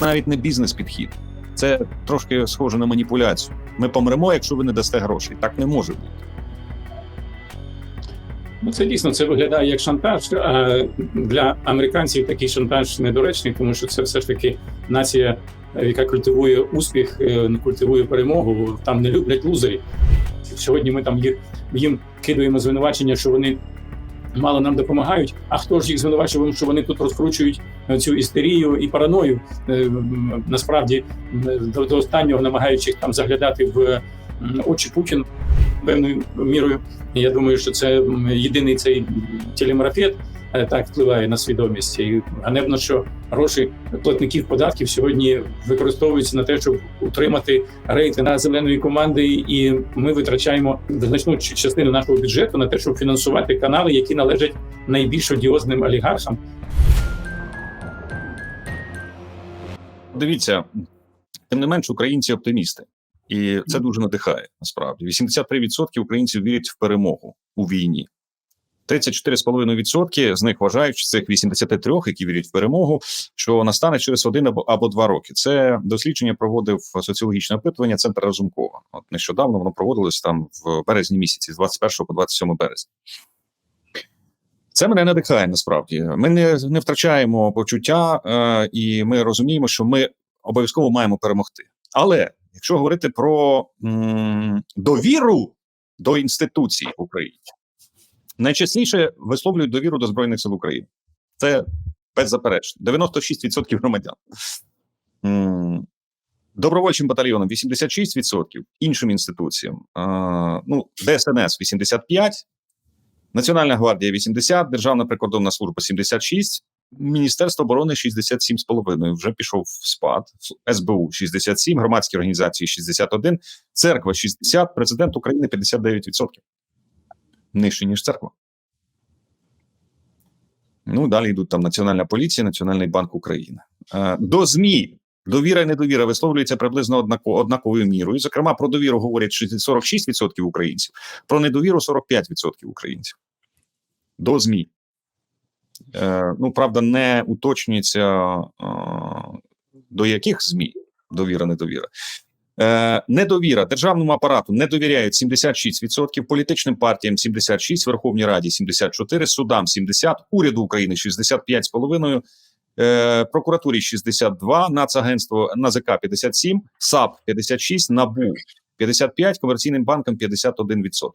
навіть не бізнес-підхід. Це трошки схоже на маніпуляцію. Ми помремо, якщо ви не дасте грошей. Так не може бути. Ну, це дійсно це виглядає як шантаж. А для американців такий шантаж недоречний, тому що це все ж таки нація, яка культивує успіх, не культивує перемогу. Там не люблять лузерів. Сьогодні ми там їм кидаємо звинувачення, що вони мало нам допомагають. А хто ж їх звинувачував, що вони тут розкручують е, цю істерію і параною? Е, Насправді до, до останнього намагаючись там заглядати в очі Путін певною мірою. Я думаю, що це єдиний цей телемарафет е, так впливає на свідомість. І ганебно, що гроші платників податків сьогодні використовуються на те, щоб утримати рейтинг зеленої команди, і ми витрачаємо значну частину нашого бюджету на те, щоб фінансувати канали, які належать найбільш одіозним олігархам. Дивіться, тим не менш, українці оптимісти, і це дуже надихає. Насправді 83% українців вірять в перемогу у війні. 34,5% з них вважають, що цих 83, які вірять в перемогу, що настане через один або, або два роки. Це дослідження проводив соціологічне опитування Центр Разумкова. От нещодавно воно проводилось там в березні місяці, з 21 по 27 березня. Це мене надихає насправді. Ми не, не втрачаємо почуття, е, і ми розуміємо, що ми обов'язково маємо перемогти. Але якщо говорити про м, довіру до інституцій в Україні, найчастіше висловлюють довіру до Збройних сил України. Це беззаперечно. 96% громадян. Добровольчим батальйонам 86%, іншим інституціям, ну, ДСНС 85%, Національна гвардія 80%, Державна прикордонна служба 76%, Міністерство оборони 67,5, вже пішов в спад, СБУ 67, громадські організації 61, церква 60, президент України 59%. Нижче, ніж церква. Ну, далі йдуть там Національна поліція, Національний банк України. Е, До ЗМІ довіра і недовіра висловлюється приблизно однаковою мірою. Зокрема, про довіру говорять 46% українців, про недовіру 45% українців. До ЗМІ. Е, ну, правда, не уточнюється е, до яких ЗМІ довіра, недовіра. Е, недовіра державному апарату не довіряють 76%, політичним партіям 76%, Верховній Раді 74%, судам 70%, уряду України 65,5%, е, прокуратурі 62%, Нацагентство НАЗК 57%, САП 56%, НАБУ 55%, комерційним банкам 51%.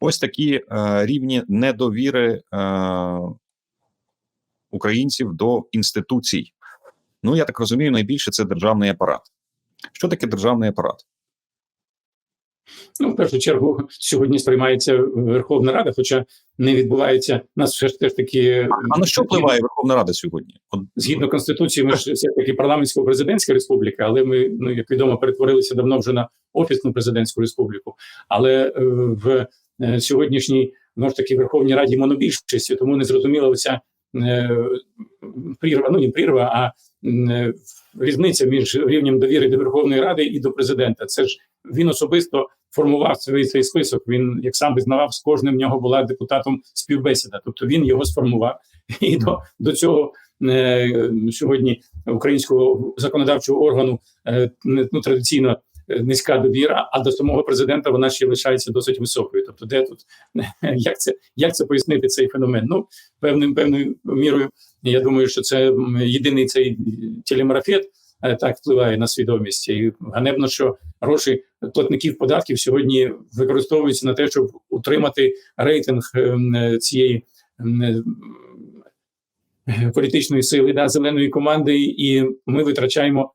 Ось такі е, рівні недовіри е, українців до інституцій. Ну, я так розумію, найбільше це державний апарат. Що таке державний апарат? Ну, в першу чергу, сьогодні сприймається Верховна Рада, хоча не відбувається нас все ж теж таки А на що впливає Верховна Рада сьогодні? От, згідно конституції. Ми ж все таки парламентсько-президентська республіка, але ми ну як відомо перетворилися давно вже на офісну президентську республіку. Але е, в е, сьогоднішній ну ж таки Верховній Раді монобільшості, тому не зрозуміла оця прірва, ну не прірва, а е, різниця між рівнем довіри до Верховної Ради і до президента. Це ж він особисто формував свій цей список. Він як сам визнавав, з кожним в нього була депутатом співбесіда. Тобто він його сформував і до, до цього. е, Сьогодні українського законодавчого органу е, ну, традиційно е, низька довіра, а до самого президента вона ще лишається досить високою. Тобто, де тут як це як це пояснити цей феномен? Ну певним певною мірою. Я думаю, що це єдиний цей телемарафет е, так впливає на свідомість. І ганебно, що гроші платників податків сьогодні використовуються на те, щоб утримати рейтинг е, цієї е, е, політичної сили да, зеленої команди, і ми витрачаємо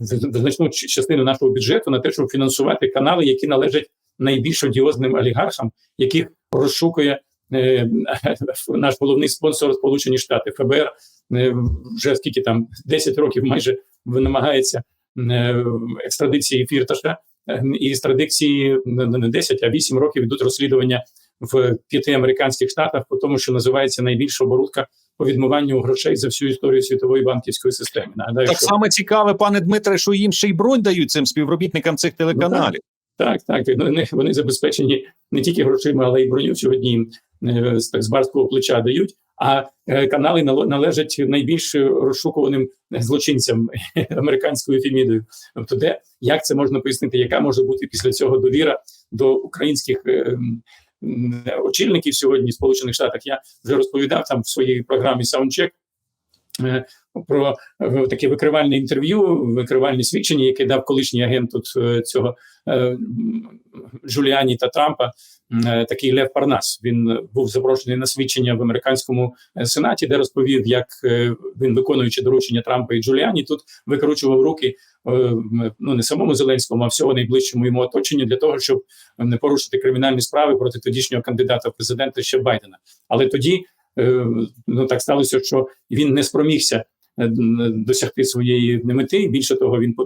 значну частину нашого бюджету на те, щоб фінансувати канали, які належать найбільш одіозним олігархам, яких розшукує е, наш головний спонсор Сполучені Штати ФБР. е, вже скільки там 10 років майже намагається е, екстрадиції Фірташа е, і екстрадиції не не 10, а 8 років йдуть розслідування в п'яти американських штатах, по тому, що називається найбільша оборудка по відмиванню грошей за всю історію світової банківської системи. Нагадаю, так що саме цікаве, пане Дмитре, що їм ще й бронь дають цим співробітникам цих телеканалів. Так, так. Вони, вони забезпечені не тільки грошима, але й броню сьогодні їм е, з так з барського плеча дають. А е, канали належать найбільш розшукуваним злочинцям американською фімідою. Тобто, де як це можна пояснити, яка може бути після цього довіра до українських е, м, м, очільників сьогодні в Сполучених Штатах? Я вже розповідав там в своїй програмі Soundcheck е, про е, таке викривальне інтерв'ю, викривальне свідчення, яке дав колишній агент тут е, цього е, Джуліані та Трампа, е, такий Лев Парнас. Він е, був запрошений на свідчення в американському е, сенаті, де розповів, як е, він, виконуючи доручення Трампа і Джуліані, тут викручував руки е, ну не самому Зеленському, а всього найближчому йому оточенню для того, щоб е, не порушити кримінальні справи проти тодішнього кандидата в президенти ще Байдена. Але тоді е, ну так сталося, що він не спромігся е, досягти своєї мети. Більше того, він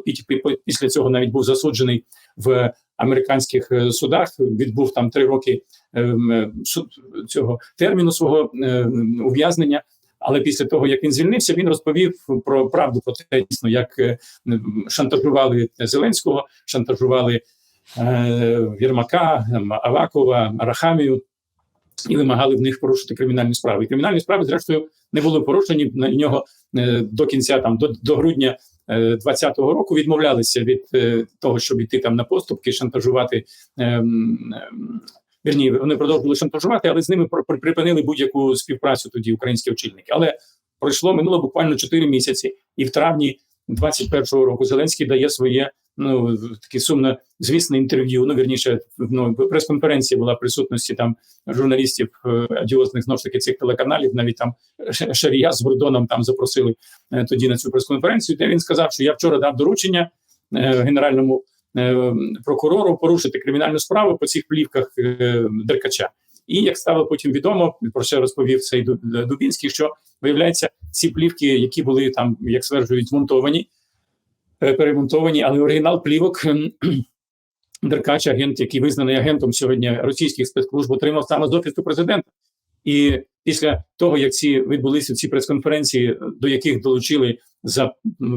після цього навіть був засуджений в американських е, судах. Відбув там три роки е, цього терміну свого е, ув'язнення. Але після того, як він звільнився, він розповів про правду про те, дійсно, як е, шантажували Зеленського, шантажували е, Єрмака, Авакова, Арахамію і вимагали в них порушити кримінальні справи. І кримінальні справи, зрештою, не були порушені. На нього е, до кінця там до, до грудня 2020 року відмовлялися від е, того, щоб йти там на поступки, шантажувати. ем, ем, Вірні, вони продовжували шантажувати, але з ними припинили будь-яку співпрацю тоді українські очільники. Але пройшло минуло буквально 4 місяці, і в травні 21-го року Зеленський дає своє ну таке сумно звісне інтерв'ю. Ну вірніше, ну прес-конференція була в присутності там журналістів е, адіозних знову ж таки цих телеканалів. Навіть там Шарія з Гордоном там запросили е, тоді на цю прес-конференцію, де він сказав, що я вчора дав доручення е, генеральному е, прокурору порушити кримінальну справу по цих плівках е, Деркача. І як стало потім відомо, про що розповів цей Дубінський, що виявляється, ці плівки, які були там, як стверджують, змонтовані, е, перемонтовані, але оригінал плівок ем, Деркач, агент, який визнаний агентом сьогодні російських спецслужб, отримав саме з офісу президента. І після того, як ці відбулися ці прес-конференції, до яких долучили за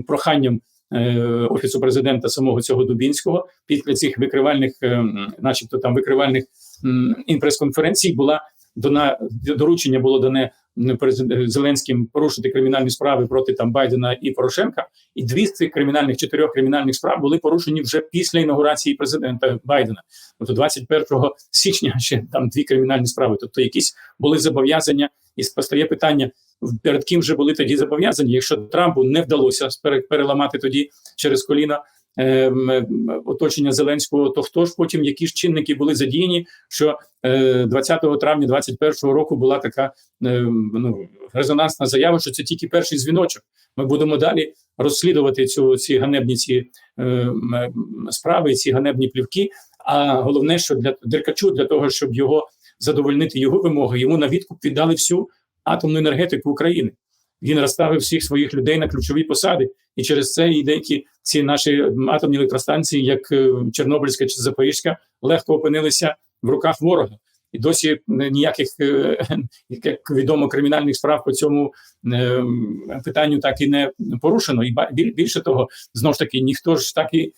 проханням е, офісу президента самого цього Дубінського, після цих викривальних, е, начебто там викривальних м, прес-конференцій, була дана доручення було дане Зеленським порушити кримінальні справи проти там Байдена і Порошенка. І дві з цих кримінальних чотирьох кримінальних справ були порушені вже після інаугурації президента Байдена. Тобто 21 січня ще там дві кримінальні справи. Тобто, якісь були зобов'язання, і постає питання. Перед ким же були тоді зобов'язані, якщо Трампу не вдалося переламати тоді через коліна оточення Зеленського, то хто ж потім які ж чинники були задіяні? Що е, 20 травня 2021 року була така ем, ну, резонансна заява, що це тільки перший дзвіночок. Ми будемо далі розслідувати цю ці ганебні ці ем, ем, справи, ці ганебні плівки. А головне, що для Деркачу, для того, щоб його задовольнити його вимоги, йому на відкуп віддали всю атомну енергетику України. Він розставив всіх своїх людей на ключові посади, і через це і деякі ці наші атомні електростанції, як е, Чорнобильська чи Запорізька, легко опинилися в руках ворога. І досі ніяких, е, як відомо, кримінальних справ по цьому е, питанню так і не порушено. І більше того, знову ж таки, ніхто ж так і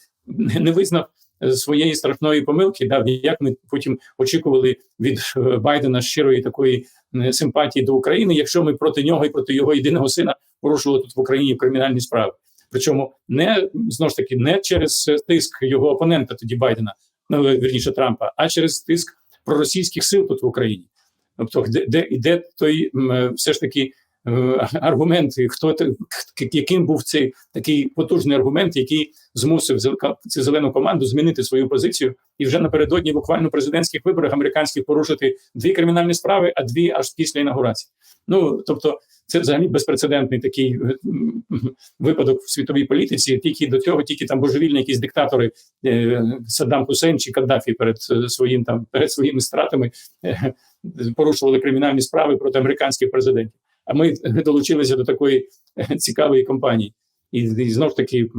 не визнав своєї страшної помилки. Да, як ми потім очікували від е, Байдена щирої такої е, симпатії до України, якщо ми проти нього і проти його єдиного сина порушували тут в Україні кримінальні справи. Причому не знову ж таки не через тиск його опонента, тоді Байдена, ну вірніше Трампа, а через тиск проросійських сил тут в Україні. Тобто, де, де іде той е, все ж таки е, аргумент, хто яким був цей такий потужний аргумент, який змусив цю зелену команду змінити свою позицію і вже напередодні буквально президентських виборах американських порушити дві кримінальні справи, а дві аж після інаугурації. Ну тобто, це взагалі безпрецедентний такий е, випадок в світовій політиці. Тільки до цього, тільки там божевільні якісь диктатори е, Саддам Хусейн чи Каддафі перед своїм там перед своїми стратами порушували кримінальні справи проти американських президентів. А ми долучилися до такої цікавої кампанії. І, і знов ж таки,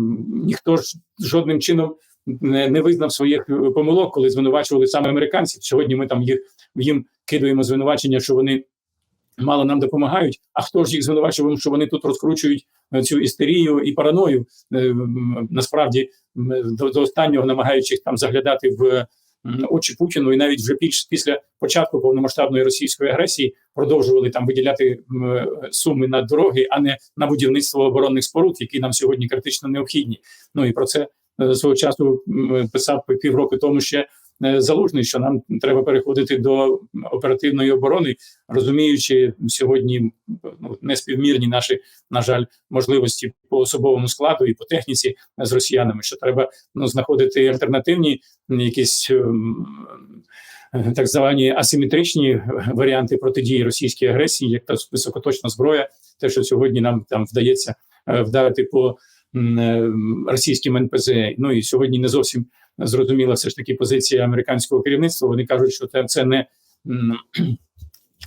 ніхто ж жодним чином не, не визнав своїх е, помилок, коли звинувачували саме американців. Сьогодні ми там їх їм кидаємо звинувачення, що вони мало нам допомагають. А хто ж їх звинувачував, що вони тут розкручують е, цю істерію і параною? Е, Насправді до, до останнього намагаючись там заглядати в очі Путіну, і навіть вже більш після початку повномасштабної російської агресії продовжували там виділяти е, суми на дороги, а не на будівництво оборонних споруд, які нам сьогодні критично необхідні. Ну і про це е, свого часу писав півроку тому ще. Е, Залужний, що нам треба переходити до оперативної оборони, розуміючи сьогодні ну, неспівмірні наші, на жаль, можливості по особовому складу і по техніці з росіянами, що треба ну, знаходити альтернативні якісь ем, так звані асиметричні варіанти протидії російській агресії, як та високоточна зброя, те, що сьогодні нам там вдається е, вдарити по е, російським НПЗ. Ну і сьогодні не зовсім зрозуміла все ж таки позиція американського керівництва. Вони кажуть, що це, це не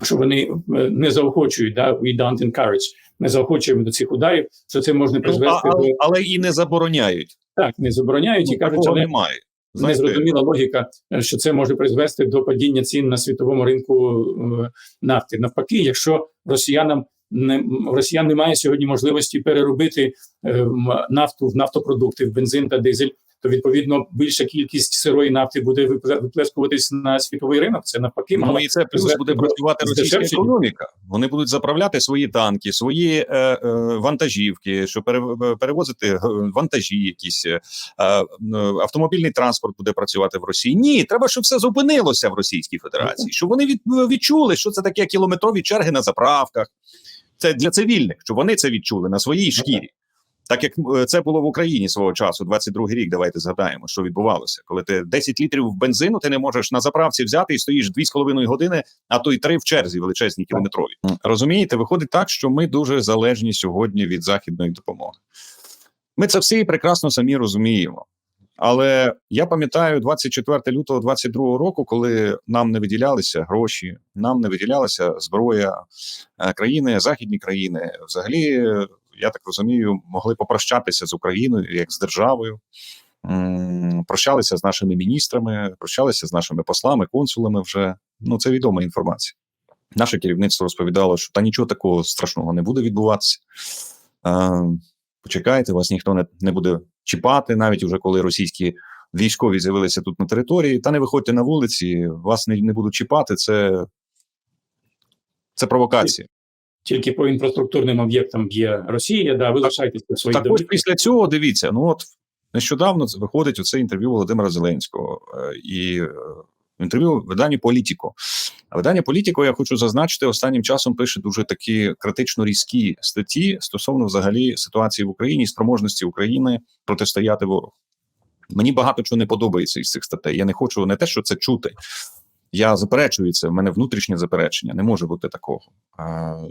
що вони е, не заохочують, да, we don't encourage, не заохочуємо до цих ударів, що це можна Ну, призвести а, до але, і не забороняють. так, не забороняють і Ну, кажуть, такого але немає. Знаєте, незрозуміла логіка, е, що це може призвести до падіння цін на світовому ринку е, нафти. Навпаки, якщо росіянам не росіян немає сьогодні можливості переробити нафту в нафтопродукти, в бензин та дизель, то відповідно більша кількість сирої нафти буде випле- виплескуватись на світовий ринок. Це навпаки Ну і це плюс буде працювати російська економіка. Вони будуть заправляти свої танки, свої е, е, вантажівки, щоб перевозити е, вантажі, якісь е, е, автомобільний транспорт буде працювати в Росії. Ні, треба, щоб все зупинилося в Російській Федерації, щоб вони від, відчули, що це таке кілометрові черги на заправках. Це для цивільних, щоб вони це відчули на своїй шкірі. Так як е, це було в Україні свого часу, 22-й рік, давайте згадаємо, що відбувалося. Коли ти 10 літрів бензину ти не можеш на заправці взяти і стоїш 2,5 години, а то й 3 в черзі величезній кілометрові. Розумієте, виходить так, що ми дуже залежні сьогодні від західної допомоги. Ми це всі прекрасно самі розуміємо. Але я пам'ятаю 24 лютого 22 року, коли нам не виділялися гроші, нам не виділялася зброя е, країни, західні країни, взагалі, е, я так розумію, могли попрощатися з Україною як з державою, прощалися з нашими міністрами, прощалися з нашими послами, консулами. Вже ну це відома інформація. Наше керівництво розповідало, що та нічого такого страшного не буде відбуватися. Е, почекайте, вас ніхто не, не буде чіпати, навіть уже коли російські військові з'явилися тут на території, та не виходьте на вулиці, вас не, не будуть чіпати. Це, це провокація. Тільки по інфраструктурним об'єктам б'є Росія. Да, ви лишайтеся в своїх Так ось після цього дивіться, ну от нещодавно виходить оце інтерв'ю Володимира Зеленського е, і е, інтерв'ю в виданні Політіко. А видання Політіко, я хочу зазначити, останнім часом пише дуже такі критично різкі статті стосовно взагалі ситуації в Україні, і спроможності України протистояти ворогу. Мені багато чого не подобається із цих статей. Я не хочу не те, що це чути. Я заперечую це. В мене внутрішнє заперечення. Не може бути такого.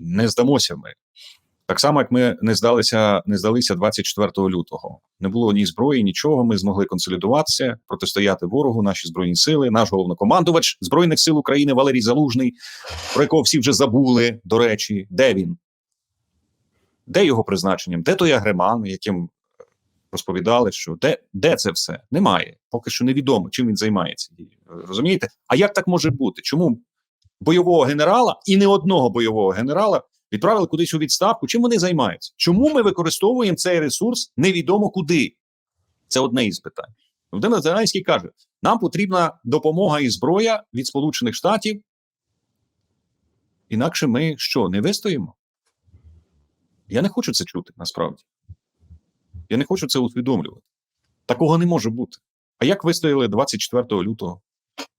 Не здамося ми. Так само, як ми не здалися, не здалися 24 лютого. Не було ні зброї, нічого. Ми змогли консолідуватися, протистояти ворогу, наші збройні сили, наш головнокомандувач збройних сил України Валерій Залужний, про якого всі вже забули. До речі, де він? Де його призначенням? Де той агреман, яким розповідали, що де, де це все? Немає. Поки що невідомо, чим він займається. Розумієте? А як так може бути? Чому бойового генерала і не одного бойового генерала відправили кудись у відставку? Чим вони займаються? Чому ми використовуємо цей ресурс невідомо куди? Це одне із питань. Володимир Зеленський каже: нам потрібна допомога і зброя від Сполучених Штатів. Інакше ми що, не вистоїмо? Я не хочу це чути насправді. Я не хочу це усвідомлювати. Такого не може бути. А як вистояли 24 лютого,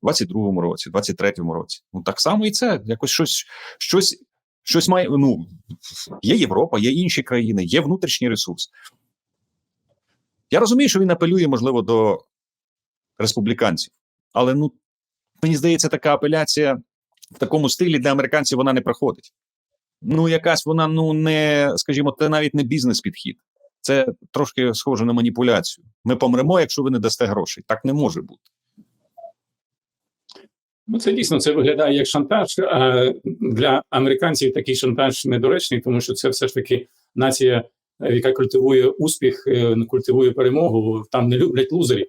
22 році, 23 році? Ну так само і це. Якось щось, щось, щось має. Ну, є Європа, є інші країни, є внутрішній ресурс. Я розумію, що він апелює, можливо, до республіканців, але ну, мені здається, така апеляція в такому стилі для американців вона не проходить. Ну, якась вона, ну, не, скажімо, це навіть не бізнес-підхід. Це трошки схоже на маніпуляцію. Ми помремо, якщо ви не дасте грошей. Так не може бути. Ну, це дійсно це виглядає як шантаж. А для американців такий шантаж недоречний, тому що це все ж таки нація, е, яка культивує успіх, е, культивує перемогу. Там не люблять лузерів.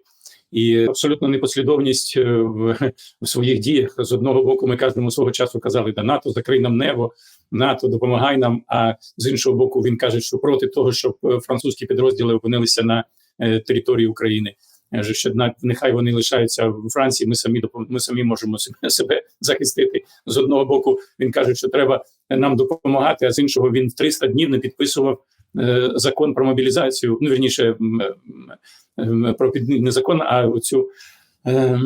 І абсолютно непослідовність е, в, в своїх діях. З одного боку, ми кожному свого часу казали, да НАТО, закрий нам небо, НАТО, допомагай нам. А з іншого боку, він каже, що проти того, щоб е, французькі підрозділи опинилися на е, території України. Що нехай вони лишаються в Франції. Ми самі ми самі можемо себе, себе захистити. З одного боку він каже, що треба нам допомагати, а з іншого він в 300 днів не підписував е, закон про мобілізацію. Ну вірніше м, про під не закон, а оцю. е,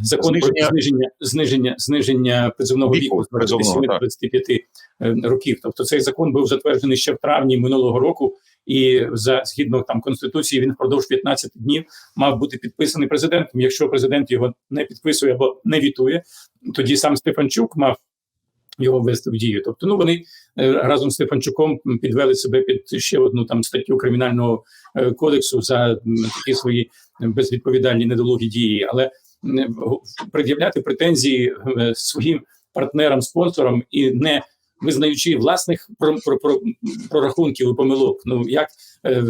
Закон Зниження- про зниження зниження зниження призовного Віку з призовного, 27 до 25 е, років. Тобто цей закон був затверджений ще в травні минулого року, і за згідно там конституції він впродовж 15 днів мав бути підписаний президентом. Якщо президент його не підписує або не вітує, тоді сам Стефанчук мав його ввести в дію. Тобто, ну вони е, разом з Стефанчуком підвели себе під ще одну там статтю кримінального е, кодексу за такі свої безвідповідальні недолугі дії, але пред'являти претензії е, своїм партнерам, спонсорам і не визнаючи власних про, про, про, прорахунків і помилок. Ну як е,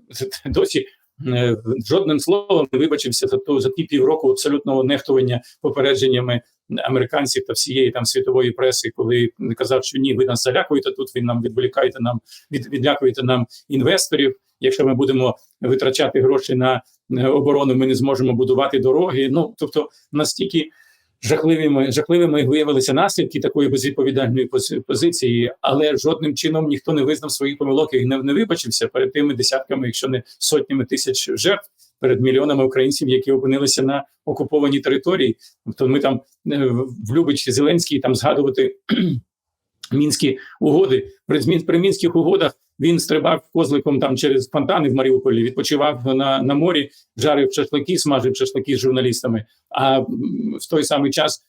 досі е, жодним словом не вибачився за ту за ті півроку абсолютного нехтування попередженнями американців та всієї там світової преси, коли казав, що ні, ви нас залякуєте тут. Ви нам відволікаєте нам від відлякуєте нам інвесторів. Якщо ми будемо витрачати гроші на е, оборону, ми не зможемо будувати дороги. Ну тобто настільки жахливими жахливими виявилися наслідки такої безвідповідальної пози- позиції, але жодним чином ніхто не визнав своїх помилок і не, не вибачився перед тими десятками, якщо не сотнями тисяч жертв. Перед мільйонами українців, які опинилися на окупованій території, тобто ми там в Любич Зеленський там згадувати мінські угоди. При, при мінських угодах він стрибав козликом там через фонтани в Маріуполі, відпочивав на, на морі, жарив шашлики, смажив шашлики з журналістами. А в той самий час,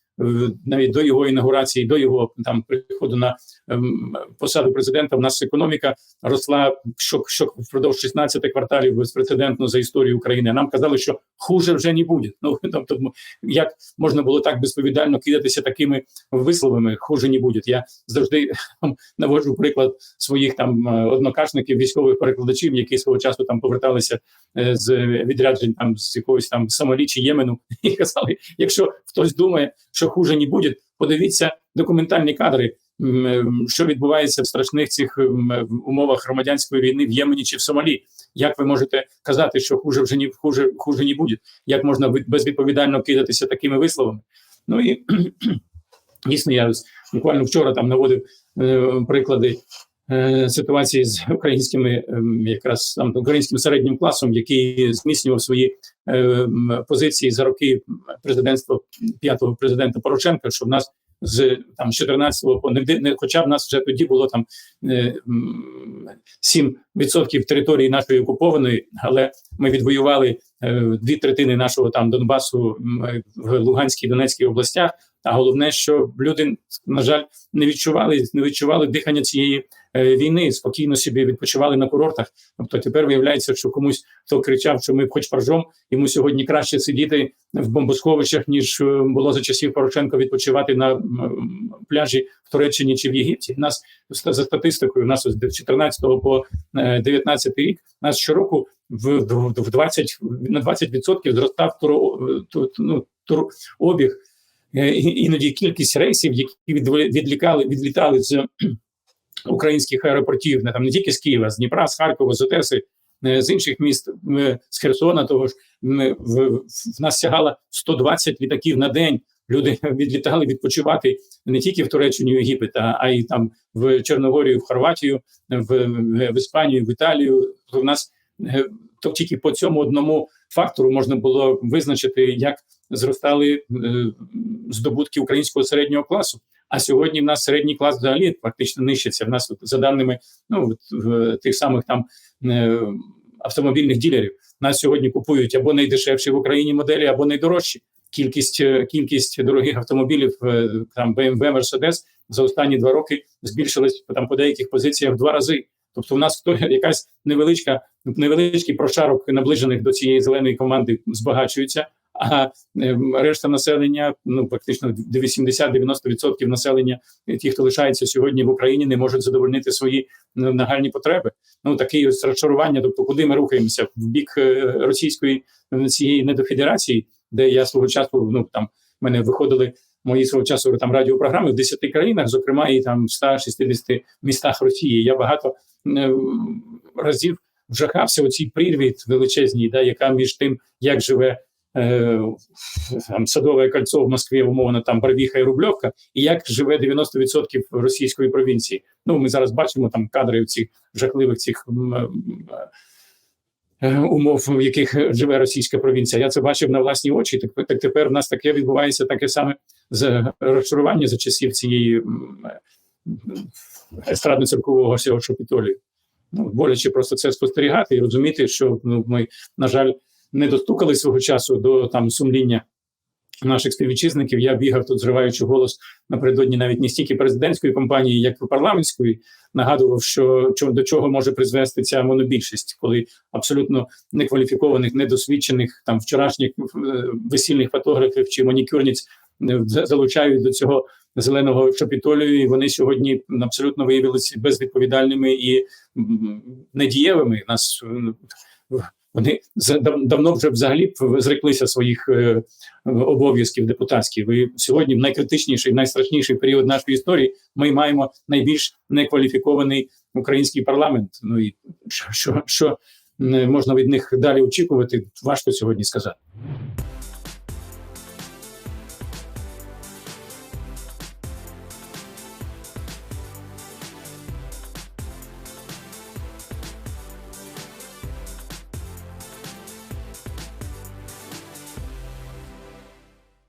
навіть до його інаугурації, до його там приходу на ем, посаду президента, в нас економіка росла шок, шок впродовж 16 кварталів безпрецедентно за історію України. Нам казали, що хуже вже не буде. Ну тобто, як можна було так безповідально кидатися такими висловами, хуже не буде. Я завжди там, наводжу приклад своїх там е, однокашників, військових перекладачів, які свого часу там поверталися е, з відряджень там з якогось там Сомалі чи Ємену, і казали: якщо хтось думає, що хуже не буде, подивіться документальні кадри. Що відбувається в страшних цих умовах громадянської війни в Ємені чи в Сомалі? Як ви можете казати, що хуже вже не хуже, хуже не буде? Як можна безвідповідально кидатися такими висловами? Ну і дійсно, я буквально вчора там наводив е, приклади ситуації з українськими, ем, якраз там українським середнім класом, який зміцнював свої е, позиції за роки президентства п'ятого президента Порошенка, що в нас з там 14-го по не, хоча в нас вже тоді було там е, м, 7% території нашої окупованої, але ми відвоювали е, дві третини нашого там Донбасу в Луганській Донецькій областях. А головне, що люди, на жаль, не відчували, не відчували дихання цієї е, війни, спокійно собі відпочивали на курортах. Тобто тепер виявляється, що комусь хто кричав, що ми хоч поржом, йому сьогодні краще сидіти в бомбосховищах, ніж е, було за часів Порошенка відпочивати на пляжі в Туреччині чи в Єгипті. Нас за статистикою, у нас з 14 по е, 19 рік, нас щороку в, в, в 20, на 20% зростав туро, ту- ну, тур, обіг Е, іноді кількість рейсів, які відлікали, відлітали з українських аеропортів, не там не тільки з Києва, з Дніпра, з Харкова, з Одеси, е, з інших міст, е, з Херсона, того ж в, нас сягало 120 літаків на день. Люди відлітали відпочивати не тільки в Туреччині, Єгипет, а, й там в Чорногорію, в Хорватію, в, в, Іспанію, в Італію. То в нас е, то тільки по цьому одному фактору можна було визначити, як зростали е, здобутки українського середнього класу. А сьогодні в нас середній клас взагалі фактично нищиться. В нас от, за даними ну в тих самих там е, автомобільних ділерів, нас сьогодні купують або найдешевші в Україні моделі, або найдорожчі. Кількість е, кількість дорогих автомобілів там BMW, Mercedes за останні два роки збільшилась там по деяких позиціях в два рази. Тобто, в нас якась невеличка невеличкий прошарок наближених до цієї зеленої команди збагачується. А е, решта населення, ну практично 80-90% населення, е, ті, хто лишається сьогодні в Україні, не можуть задовольнити свої е, нагальні потреби. Ну ось розчарування. Тобто, куди ми рухаємося в бік е, російської е, цієї недофедерації, де я свого часу ну там мене виходили мої свого часу там радіопрограми в 10 країнах, зокрема і там в 160 містах Росії. Я багато е, разів вжахався у цій прірві величезній, да, яка між тим, як живе там, Садове кольцо в Москві, умовно там Барвіха і Рубльовка, і як живе 90% російської провінції. Ну, ми зараз бачимо там кадри цих жахливих цих е, умов, в яких живе російська провінція. Я це бачив на власні очі. Так, так тепер в нас таке відбувається таке саме з розчарування за часів цієї естрадно-циркового всього шопітолію. Ну, боляче просто це спостерігати і розуміти, що ну, ми, на жаль, не достукали свого часу до там сумління наших співвітчизників. Я бігав тут, зриваючи голос напередодні навіть не стільки президентської кампанії, як і парламентської, нагадував, що до чого може призвести ця монобільшість, коли абсолютно некваліфікованих, недосвідчених там вчорашніх е, весільних фотографів чи манікюрниць е, за- залучають до цього зеленого шапітолію, і вони сьогодні абсолютно виявилися безвідповідальними і недієвими. Нас м, вони давно вже взагалі зреклися своїх е, обов'язків депутатських. Ви сьогодні в найкритичніший, найстрашніший період нашої історії. Ми маємо найбільш некваліфікований український парламент. Ну і що, що можна від них далі очікувати, важко сьогодні сказати.